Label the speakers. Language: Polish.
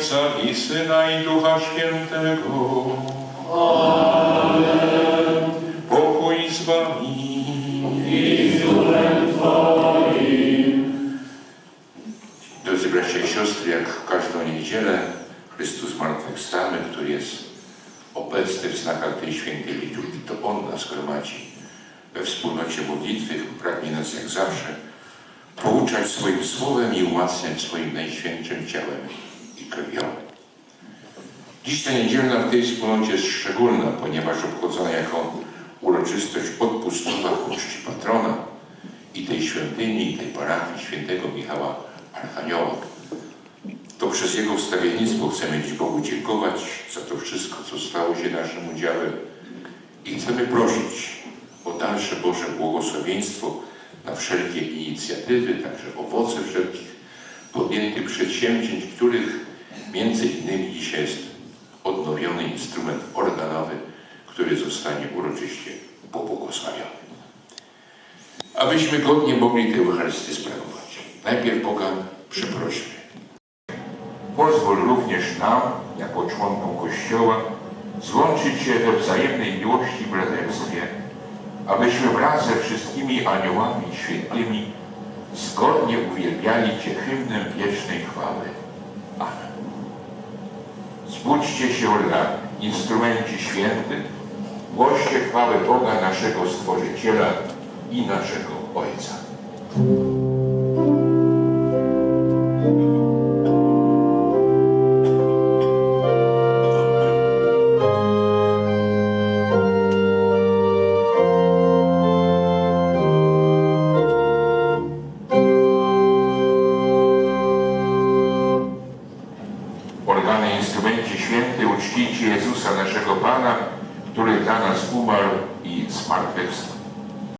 Speaker 1: Ojca i Syna i Ducha Świętego. Pokój z wami.
Speaker 2: Drodzy bracia i siostry, jak każdą niedzielę Chrystus zmartwychwstały, który jest obecny w znakach tej świętej liturgii, to On nas gromadzi we wspólnocie modlitwy, pragnie nas jak zawsze pouczać swoim słowem i umacniać swoim najświętszym ciałem i krwią. Dziś ta niedzielna w tej wspólnocie jest szczególna, ponieważ obchodzona jako uroczystość odpustowa ku patrona i tej świątyni, i tej parafii świętego Michała Archanioła. To przez Jego wstawiennictwo chcemy dziś Bogu dziękować za to wszystko, co stało się naszym udziałem i chcemy prosić o dalsze Boże błogosławieństwo na wszelkie inicjatywy, także owoce wszelkich podjętych przedsięwzięć, których między innymi dzisiaj jest odnowiony instrument organowy, który zostanie uroczyście pobłogosławiony. Abyśmy godnie mogli tę Eucharystię sprawować. Najpierw Boga przeprośmy. Pozwól również nam, jako członkom Kościoła, złączyć się we wzajemnej miłości i braterstwie, abyśmy wraz ze wszystkimi aniołami świętymi zgodnie uwielbiali Cię hymnem wiecznej chwały. Amen. Zbudźcie się dla instrumenci świętych, głoście chwały Boga naszego Stworzyciela i naszego Ojca. Uczcijcie Jezusa naszego Pana, który dla nas umarł i zmartwychwstał.